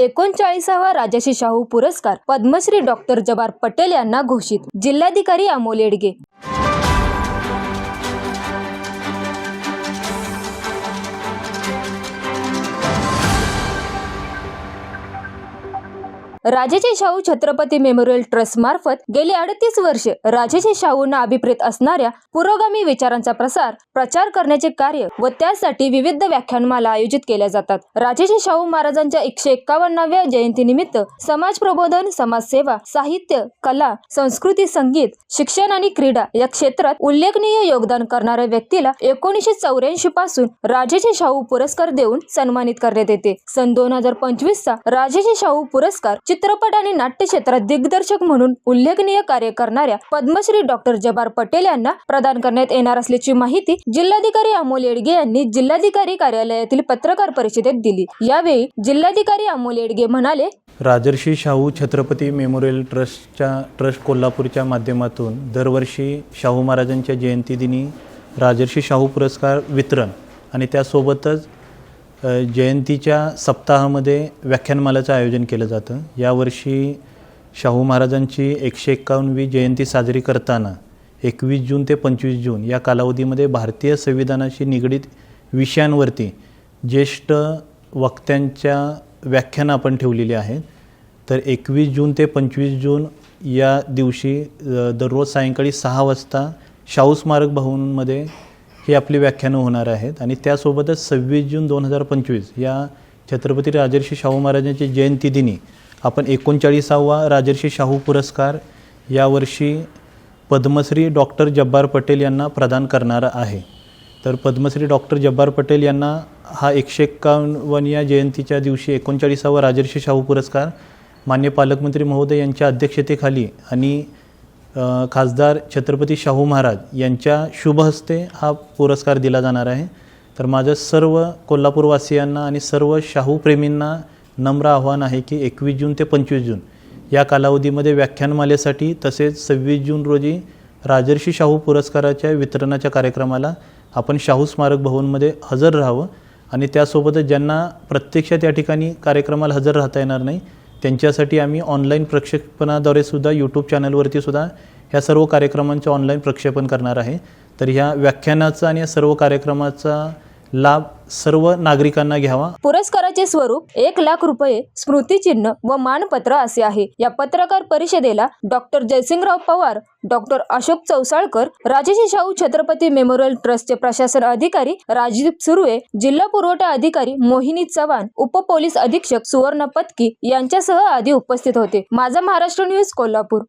एकोणचाळीसावा राजर्षी शाहू पुरस्कार पद्मश्री डॉक्टर जबार पटेल यांना घोषित जिल्हाधिकारी अमोल येडगे. राजेचे शाहू छत्रपती मेमोरियल ट्रस्ट मार्फत गेली अडतीस वर्षे. राजेचे शाहूंना अभिप्रेत असणाऱ्या पुरोगामी विचारांचा प्रसार प्रचार करण्याचे कार्य व त्यासाठी विविध व्याख्यानमाला आयोजित केल्या जातात. राजेचे शाहू महाराजांच्या एकशे एक्कावन्नाव्या जयंतीनिमित्त समाज प्रबोधन समाजसेवा साहित्य कला संस्कृती संगीत शिक्षण आणि क्रीडा या क्षेत्रात उल्लेखनीय योगदान करणाऱ्या व्यक्तीला एकोणीसशे चौऱ्याऐंशी पासून राजेचे शाहू पुरस्कार देऊन सन्मानित करण्यात येते. सन दोन हजार पंचवीस चा राजेचे शाहू पुरस्कार चित्रपट आणि नाट्य क्षेत्रात दिग्दर्शक म्हणून उल्लेखनीय कार्य करणाऱ्या पद्मश्री डॉक्टर जबार पटेल यांना प्रदान करण्यात येणार असल्याची माहिती जिल्हाधिकारी अमोल येडगे यांनी जिल्हाधिकारी कार्यालयातील पत्रकार परिषदेत दिली. यावेळी जिल्हाधिकारी अमोल येडगे म्हणाले राजर्षी शाहू छत्रपती मेमोरियल ट्रस्टच्या ट्रस्ट कोल्हापूरच्या माध्यमातून दरवर्षी शाहू महाराजांच्या जयंतीदिनी राजर्षी शाहू पुरस्कार वितरण आणि त्यासोबतच जयंतीच्या सप्ताहामध्ये व्याख्यानमालाचं आयोजन केलं जातं. यावर्षी शाहू महाराजांची एकशे एक्कावन्नवी जयंती साजरी करताना एकवीस जून ते पंचवीस जून या कालावधीमध्ये भारतीय संविधानाशी निगडीत विषयांवरती ज्येष्ठ वक्त्यांच्या व्याख्यानं आपण ठेवलेली आहेत. तर एकवीस जून ते पंचवीस जून या दिवशी दररोज सायंकाळी सहा वाजता शाहू स्मारक भवनमध्ये ही आपली व्याख्यानं होणार आहेत. आणि त्यासोबतच सव्वीस जून दोन हजार पंचवीस या छत्रपती राजर्षी शाहू महाराजांच्या जयंतीदिनी आपण एकोणचाळीसावा राजर्षी शाहू पुरस्कार यावर्षी पद्मश्री डॉक्टर जब्बार पटेल यांना प्रदान करणार आहे. तर पद्मश्री डॉक्टर जब्बार पटेल यांना हा एकशे एक्कावन्न या जयंतीच्या दिवशी एकोणचाळीसावा राजर्षी शाहू पुरस्कार मान्य पालकमंत्री महोदय यांच्या अध्यक्षतेखाली आणि खासदार छत्रपती शाहू महाराज यांच्या शुभ हस्ते हा पुरस्कार दिला जाणार आहे. तर माझं सर्व कोल्हापूरवासियांना आणि सर्व शाहूप्रेमींना नम्र आव्हान आहे की एकवीस जून ते पंचवीस जून या कालावधीमध्ये व्याख्यानमालेसाठी तसेच सव्वीस जून रोजी राजर्षी शाहू पुरस्काराच्या वितरणाच्या कार्यक्रमाला आपण शाहू स्मारक भवनमध्ये हजर राहावं आणि त्यासोबतच ज्यांना प्रत्यक्षात या ठिकाणी कार्यक्रमाला हजर राहता येणार नाही त्यांच्यासाठी आम्ही ऑनलाईन प्रक्षेपणाद्वारे सुद्धा यूट्यूब चॅनलवरती सुद्धा ह्या सर्व कार्यक्रमांचं ऑनलाईन प्रक्षेपण करणार आहे. तर ह्या व्याख्यानाचा आणि या सर्व कार्यक्रमाचा लाभ सर्व नागरिकांना घ्यावा. पुरस्काराचे स्वरूप एक लाख रुपये स्मृतिचिन्ह व मानपत्र असे आहे. या पत्रकार परिषदेला डॉक्टर जयसिंगराव पवार डॉक्टर अशोक चौसाळकर राजेशी शाहू छत्रपती मेमोरियल ट्रस्टचे प्रशासन अधिकारी राजदीप सुर्वे जिल्हा पुरवठा अधिकारी मोहिनी चव्हाण उपपोलीस अधीक्षक सुवर्ण पत्की यांच्यासह आदी उपस्थित होते. माझा महाराष्ट्र न्यूज कोल्हापूर.